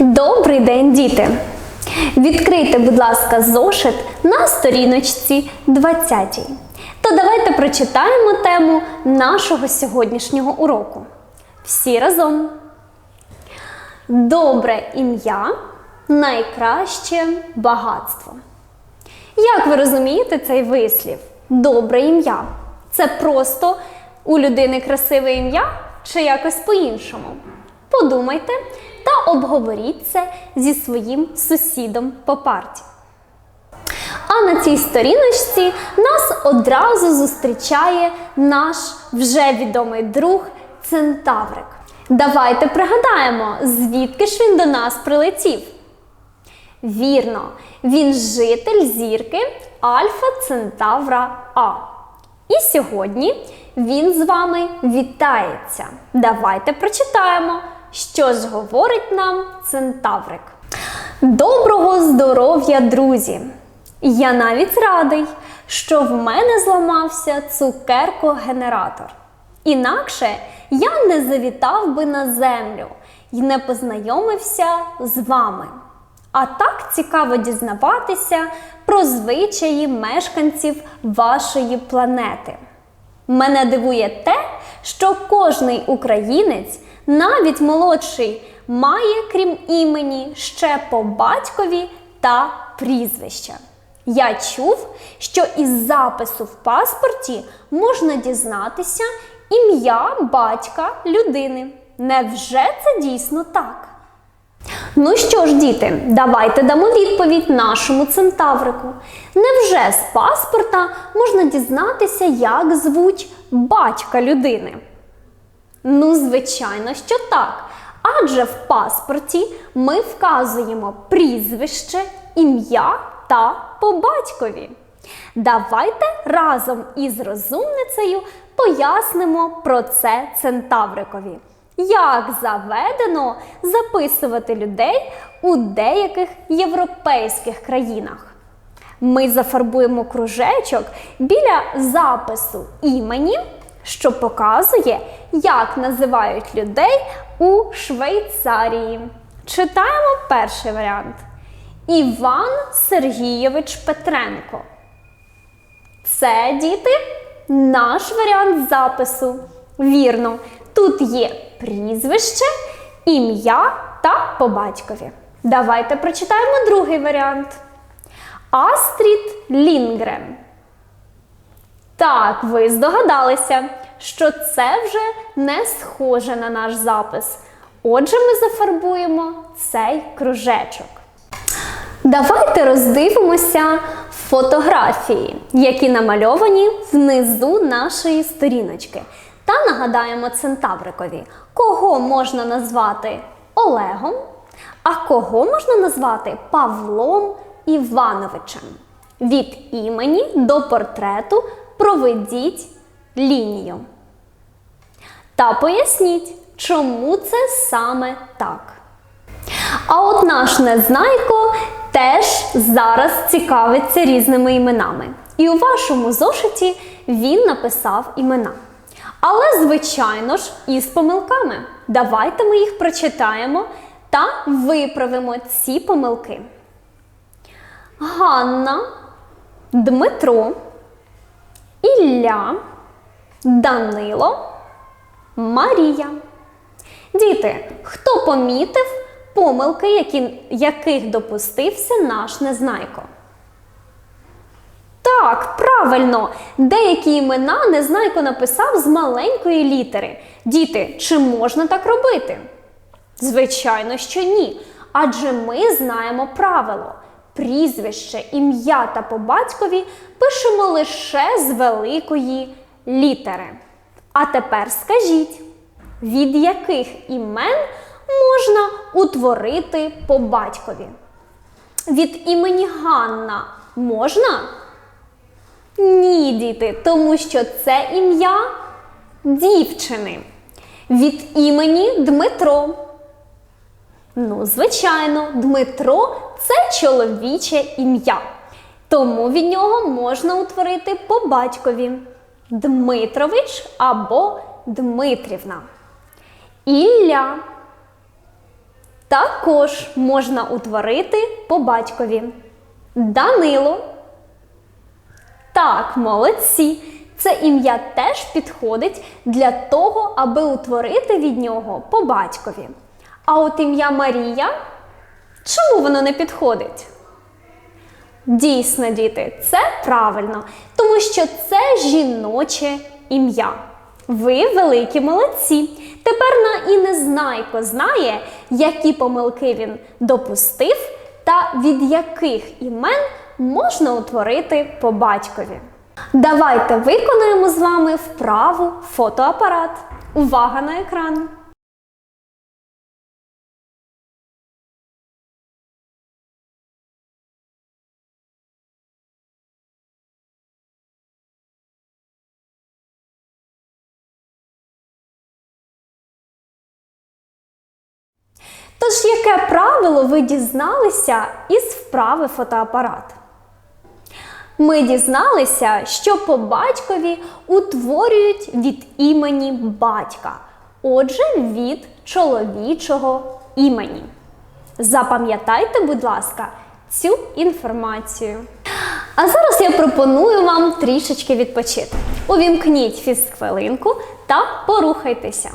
Добрий день, діти! Відкрийте, будь ласка, зошит на сторіночці 20. То давайте прочитаємо тему нашого сьогоднішнього уроку. Всі разом. Добре ім'я найкраще багатство. Як ви розумієте цей вислів? Добре ім'я. Це просто у людини красиве ім'я чи якось по-іншому? Подумайте та обговоріть це зі своїм сусідом по парті. А на цій сторіночці нас одразу зустрічає наш вже відомий друг Центаврик. Давайте пригадаємо, звідки ж він до нас прилетів. Вірно, він житель зірки Альфа Центавра А. І сьогодні він з вами вітається. Давайте прочитаємо, що говорить нам Центаврик. Доброго здоров'я, друзі! Я навіть радий, що в мене зламався цукерко-генератор. Інакше я не завітав би на землю і не познайомився з вами. А так цікаво дізнаватися про звичаї мешканців вашої планети. Мене дивує те, що кожний українець, навіть молодший, має, крім імені, ще по батькові та прізвища. Я чув, що із запису в паспорті можна дізнатися ім'я батька людини. Невже це дійсно так? Ну що ж, діти, давайте дамо відповідь нашому центаврику. Невже з паспорта можна дізнатися, як звуть батька людини? Ну, звичайно, що так. Адже в паспорті ми вказуємо прізвище, ім'я та по батькові. Давайте разом із розумницею пояснимо про це центаврикові. Як заведено записувати людей у деяких європейських країнах? Ми зафарбуємо кружечок біля запису імені, що показує, як називають людей у Швейцарії. Читаємо перший варіант. Іван Сергійович Петренко. Це діти наш варіант запису. Вірно, тут є прізвище, ім'я та по батькові. Давайте прочитаємо другий варіант. Астрід Лінгрен. Так, ви здогадалися, що це вже не схоже на наш запис. Отже, ми зафарбуємо цей кружечок. Давайте роздивимося фотографії, які намальовані внизу нашої сторіночки. Та нагадаємо центаврикові, кого можна назвати Олегом, а кого можна назвати Павлом Івановичем. Від імені до портрету проведіть лінію. Та поясніть, чому це саме так. А от наш незнайко теж зараз цікавиться різними іменами. І у вашому зошиті він написав імена. Але, звичайно ж, із помилками. Давайте ми їх прочитаємо та виправимо ці помилки. Ганна, Дмитро, Ілля, Данило, Марія. Діти, хто помітив помилки, які, яких допустився наш незнайко? Так, правильно, деякі імена Незнайко написав з маленької літери. Діти, чи можна так робити? Звичайно, що ні. Адже ми знаємо правило. Прізвище, ім'я та по батькові пишемо лише з великої літери. А тепер скажіть, від яких імен можна утворити по батькові? Від імені Ганна можна? Ні, діти, тому що це ім'я дівчини. Від імені Дмитро. Ну, звичайно, Дмитро це чоловіче ім'я. Тому від нього можна утворити по батькові Дмитрович або Дмитрівна. Ілля Також можна утворити по батькові. Данило. Так, молодці. Це ім'я теж підходить для того, аби утворити від нього по батькові. А от ім'я Марія, чому воно не підходить? Дійсно, діти, це правильно, тому що це жіноче ім'я. Ви великі молодці. Тепер на і незнайко знає, які помилки він допустив та від яких імен можна утворити по батькові. Давайте виконаємо з вами вправу фотоапарат. Увага на екран! Тож, яке правило ви дізналися із вправи фотоапарат? Ми дізналися, що по батькові утворюють від імені батька, отже, від чоловічого імені. Запам'ятайте, будь ласка, цю інформацію. А зараз я пропоную вам трішечки відпочити. Увімкніть фізхвилинку та порухайтеся.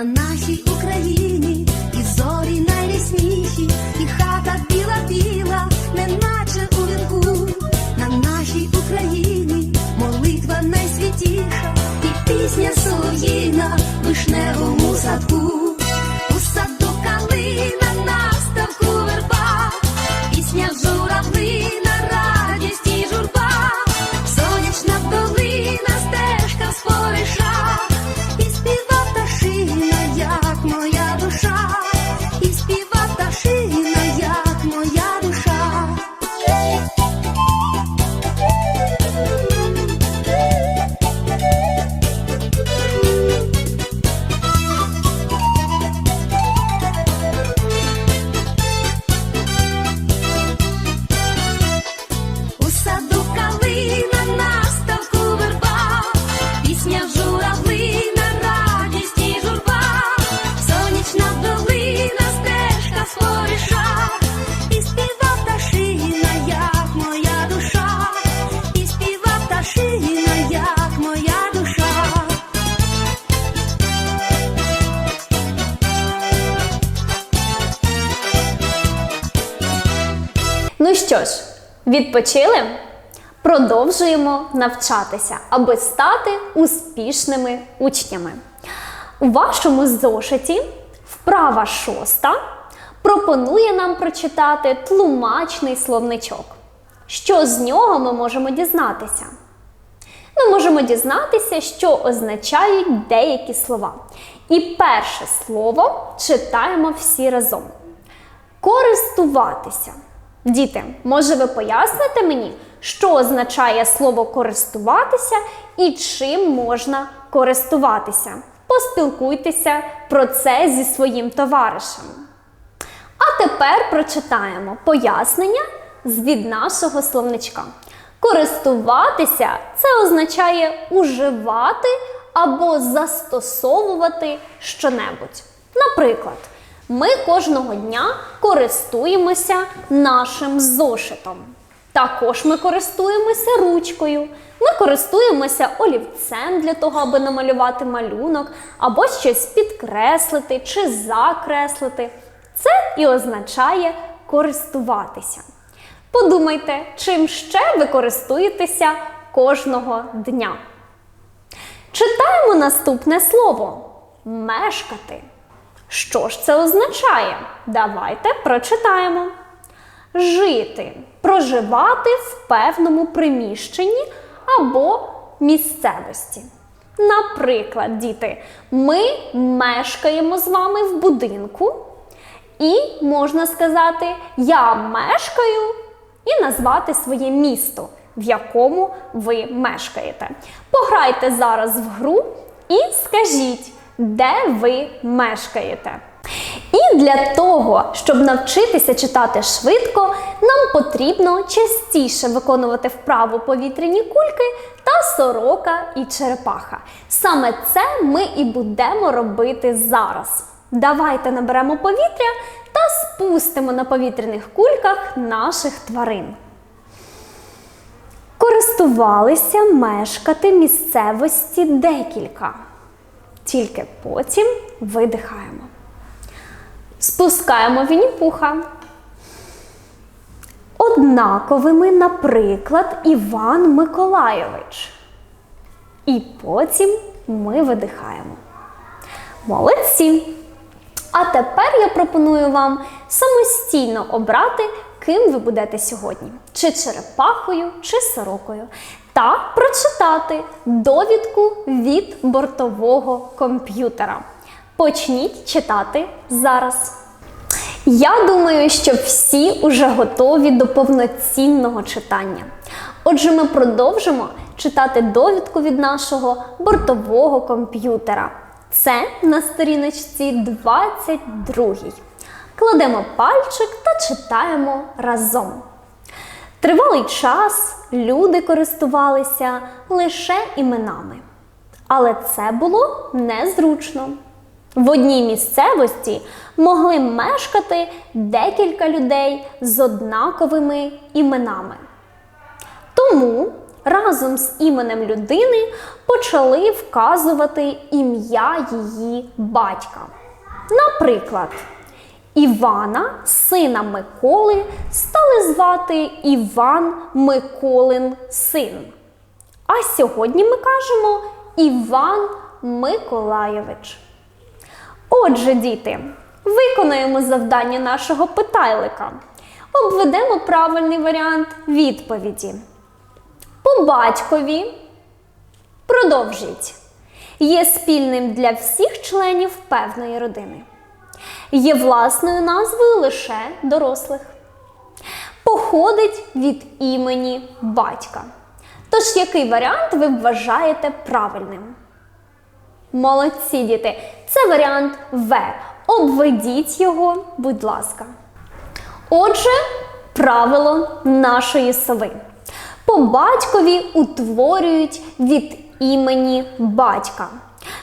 На нашій Україні і зорі найрісніші, і хата біла-біла, неначе у вінку. На нашій Україні молитва найсвітіша, і пісня солов'їна вишневому садку. У саду калина відпочили? Продовжуємо навчатися, аби стати успішними учнями. У вашому зошиті вправа шоста пропонує нам прочитати тлумачний словничок. Що з нього ми можемо дізнатися? Ми можемо дізнатися, що означають деякі слова. І перше слово читаємо всі разом. Користуватися. Діти, може ви поясните мені, що означає слово користуватися і чим можна користуватися. Поспілкуйтеся про це зі своїм товаришем. А тепер прочитаємо пояснення від нашого словничка. Користуватися це означає уживати або застосовувати щонебудь. Наприклад, ми кожного дня користуємося нашим зошитом. Також ми користуємося ручкою. Ми користуємося олівцем для того, аби намалювати малюнок, або щось підкреслити чи закреслити. Це і означає користуватися. Подумайте, чим ще ви користуєтеся кожного дня. Читаємо наступне слово мешкати. Що ж це означає? Давайте прочитаємо. Жити, проживати в певному приміщенні або місцевості. Наприклад, діти, ми мешкаємо з вами в будинку, і можна сказати, я мешкаю і назвати своє місто, в якому ви мешкаєте. Пограйте зараз в гру і скажіть, де ви мешкаєте. І для того, щоб навчитися читати швидко, нам потрібно частіше виконувати вправу повітряні кульки та сорока і черепаха. Саме це ми і будемо робити зараз. Давайте наберемо повітря та спустимо на повітряних кульках наших тварин. Користувалися мешкати місцевості декілька. Тільки потім видихаємо. Спускаємо Вінні-Пуха. Однаковими, наприклад, Іван Миколайович. І потім ми видихаємо. Молодці! А тепер я пропоную вам самостійно обрати, ким ви будете сьогодні: чи черепахою, чи сорокою. Та прочитати довідку від бортового комп'ютера. Почніть читати зараз. Я думаю, що всі уже готові до повноцінного читання. Отже, ми продовжимо читати довідку від нашого бортового комп'ютера. Це на сторіночці 22. Кладемо пальчик та читаємо разом. Тривалий час люди користувалися лише іменами. Але це було незручно. В одній місцевості могли мешкати декілька людей з однаковими іменами. Тому разом з іменем людини почали вказувати ім'я її батька. Наприклад, Івана, сина Миколи, стали звати Іван Миколин син. А сьогодні ми кажемо Іван Миколайович. Отже, діти, виконаємо завдання нашого питайлика. Обведемо правильний варіант відповіді. По батькові продовжіть. Є спільним для всіх членів певної родини. Є власною назвою лише дорослих. Походить від імені батька. Тож, який варіант ви вважаєте правильним? Молодці діти! Це варіант В. Обведіть його, будь ласка. Отже, правило нашої сови. По батькові утворюють від імені батька.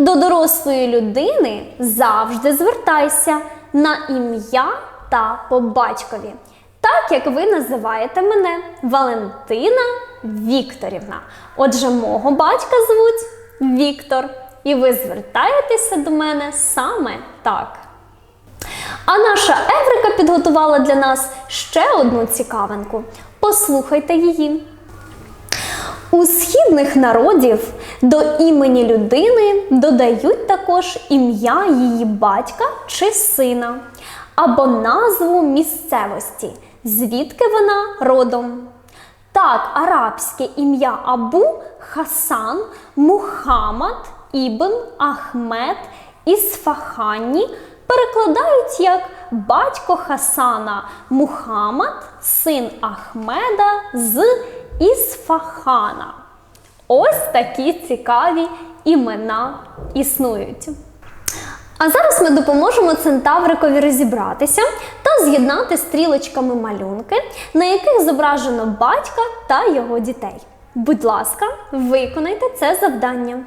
До дорослої людини завжди звертайся на ім'я та по батькові. Так як ви називаєте мене Валентина Вікторівна. Отже, мого батька звуть Віктор. І ви звертаєтеся до мене саме так. А наша Еврика підготувала для нас ще одну цікавинку. Послухайте її. У східних народів до імені людини додають також ім'я її батька чи сина або назву місцевості, звідки вона родом. Так, арабське ім'я Абу Хасан Мухаммад Ібн Ахмед Ісфаханні перекладають як батько Хасана Мухаммад, син Ахмеда з Ісфахана. Ось такі цікаві імена існують. А зараз ми допоможемо центаврикові розібратися та з'єднати стрілочками малюнки, на яких зображено батька та його дітей. Будь ласка, виконайте це завдання.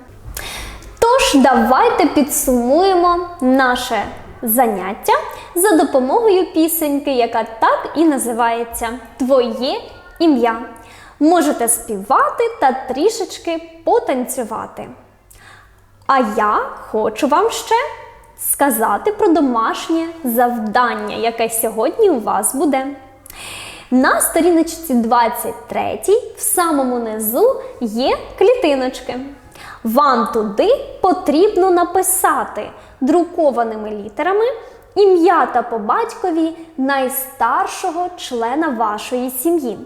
Тож, давайте підсумуємо наше заняття за допомогою пісеньки, яка так і називається Твоє ім'я. Можете співати та трішечки потанцювати. А я хочу вам ще сказати про домашнє завдання, яке сьогодні у вас буде. На сторіночці 23 в самому низу є клітиночки. Вам туди потрібно написати друкованими літерами ім'я та по батькові найстаршого члена вашої сім'ї.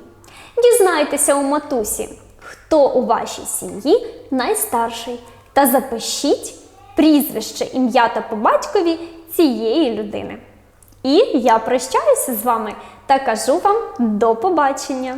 Дізнайтеся у матусі, хто у вашій сім'ї найстарший, та запишіть прізвище, ім'я та по батькові цієї людини. І я прощаюся з вами та кажу вам до побачення!